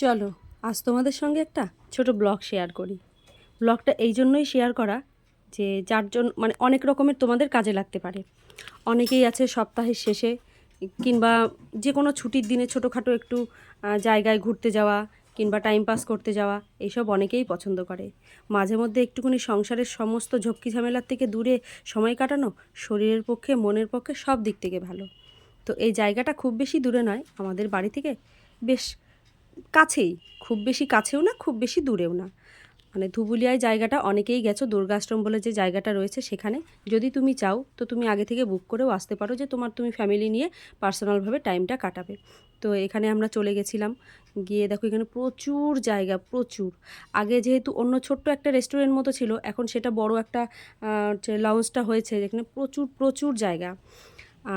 চলো, আজ তোমাদের সঙ্গে একটা ছোট ব্লগ শেয়ার করি। ব্লগটা এই জন্যই শেয়ার করা যে যার জন্য মানে অনেক রকমের তোমাদের কাজে লাগতে পারে। অনেকেই আছে সপ্তাহের শেষে কিংবা যে কোনো ছুটির দিনে ছোটোখাটো একটু জায়গায় ঘুরতে যাওয়া কিংবা টাইম পাস করতে যাওয়া, এইসব অনেকেই পছন্দ করে। মাঝে মধ্যে একটুখানি সংসারের সমস্ত ঝক্কি ঝামেলার থেকে দূরে সময় কাটানো শরীরের পক্ষে, মনের পক্ষে সব দিক থেকে ভালো। তো এই জায়গাটা খুব বেশি দূরে নয়, আমাদের বাড়ি থেকে বেশ কাছেই, খুব বেশি কাছেও না, খুব বেশি দূরেও না। মানে ধুবুলিয়ায় জায়গাটা অনেকেই গেছো, দুর্গাশ্রম বলে যে জায়গাটা রয়েছে সেখানে। যদি তুমি চাও, তো তুমি আগে থেকে বুক করেও আসতে পারো যে তোমার তুমি ফ্যামিলি নিয়ে পার্সোনালভাবে টাইমটা কাটাবে। তো এখানে আমরা চলে গেছিলাম, গিয়ে দেখো এখানে প্রচুর জায়গা, প্রচুর। আগে যেহেতু অন্য ছোট্ট একটা রেস্টুরেন্ট মতো ছিল, এখন সেটা বড় একটা লাউঞ্জটা হয়েছে যেখানে প্রচুর প্রচুর জায়গা।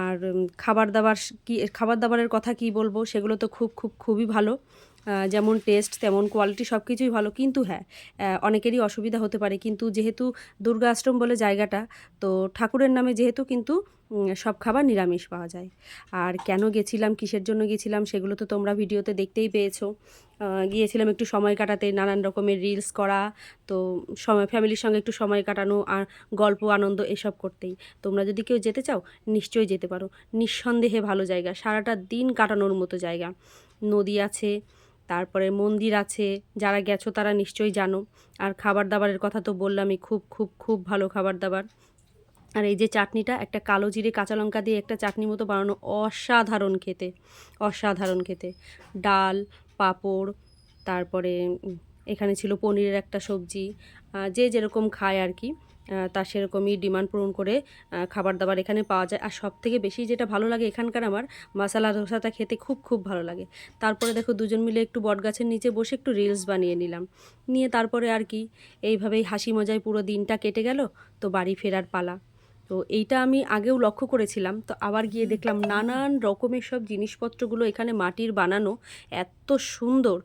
আর খাবার দাবার কি, খাবার দাবারের কথা কি বলব, সেগুলো তো খুব খুব, খুবই ভালো। যেমন টেস্ট তেমন কোয়ালিটি সব কিছুই ভালো। কিন্তু হ্যাঁ অনেকেরই অসুবিধা হতে পারে। কিন্তু যেহেতু দুর্গা আশ্রম বলে জায়গাটা, তো ঠাকুরের নামে যেহেতু কিন্তু সব খাবার নিরামিষ পাওয়া যায়। আর কেন গেছিলাম, কিসের জন্য গেছিলাম, সেগুলো তো তোমরা ভিডিওতে দেখতেই পেয়েছ। গিয়েছিলাম একটু সময় কাটাতে, নানান রকমের রিলস করা, তো সময় ফ্যামিলির সঙ্গে একটু সময় কাটানো আর গল্প, আনন্দ এসব করতেই। তোমরা যদি কেউ যেতে চাও, নিশ্চয়ই যেতে পারো। নিঃসন্দেহে ভালো জায়গা। সারাটা দিন কাটানোর মতো জায়গা। নদী আছে তারপরে মন্দির আছে, যারা গেছো তারা নিশ্চয়ই জানো। আর খাবার দাবারের কথা তো বললামই, খুব খুব খুব ভালো খাবার দাবার আর এই যে চাটনিটা, একটা কালো জিরে কাঁচা লঙ্কা দিয়ে একটা চাটনি মতো বানানো, অসাধারণ খেতে অসাধারণ খেতে। ডাল, পাঁপড়, তারপরে এখানে ছিল পনিরের একটা সবজি যে যেরকম খায় আর কি। তার সেরকমই ডিমান্ড পূরণ করে খাবার দাবার এখানে পাওয়া যায়। আর সব থেকে বেশি যেটা ভালো লাগে এখানকার আমার, মশালা ধোসাটা খেতে খুব খুব ভালো লাগে। তারপরে দেখো দুজন মিলে একটু বটগাছের নিচে বসে একটু রিলস বানিয়ে নিলাম। নিয়ে তারপরে আর কি, এইভাবেই হাসি মজায় পুরো দিনটা কেটে গেল, তো বাড়ি ফেরার পালা। তো এইটা আমি আগেও লক্ষ্য করেছিলাম, তো আবার গিয়ে দেখলাম নানান রকমের সব জিনিসপত্রগুলো এখানে মাটির বানানো এত সুন্দর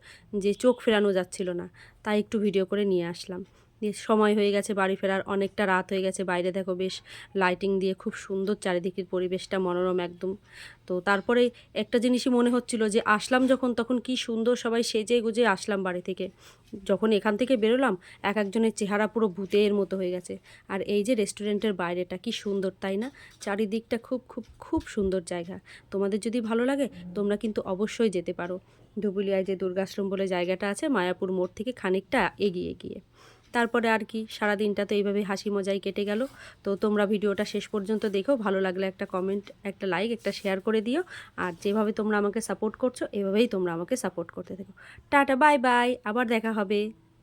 যে চোখ ফেরানো যাচ্ছিল না। তাই একটু ভিডিও করে নিয়ে আসলাম। সময় হয়ে গেছে বাড়ি ফেরার, অনেকটা রাত হয়ে গেছে। বাইরে দেখো বেশ লাইটিং দিয়ে খুব সুন্দর চারিদিকের পরিবেশটা মনোরম একদম। তো তারপরে একটা জিনিসই মনে হচ্ছিল যে আসলাম যখন, তখন কি সুন্দর সবাই সেজে গুজে আসলাম বাড়ি থেকে। যখন এখান থেকে বেরোলাম, এক একজনের চেহারা পুরো ভূতের মতো হয়ে গেছে। আর এই যে রেস্টুরেন্টের বাইরেটা, কি সুন্দর, তাই না? চারিদিকটা খুব খুব খুব সুন্দর জায়গা। তোমাদের যদি ভালো লাগে, তোমরা কিন্তু অবশ্যই যেতে পারো। ধুবুলিয়ায় যে দুর্গাশ্রম বলে জায়গাটা আছে, মায়াপুর মোড় থেকে খানিকটা এগিয়ে গিয়ে। তারপরে আর কি সারা দিনটা তো এইভাবে হাসি মজাই কেটে গেল। তো তোমরা ভিডিওটা শেষ পর্যন্ত দেখো, ভালো লাগলে একটা কমেন্ট একটা লাইক একটা শেয়ার করে দিও। আর যেভাবে তোমরা আমাকে সাপোর্ট করছ, এভাবেই তোমরা আমাকে সাপোর্ট করতে থাকো। টাটা বাই বাই আবার দেখা হবে।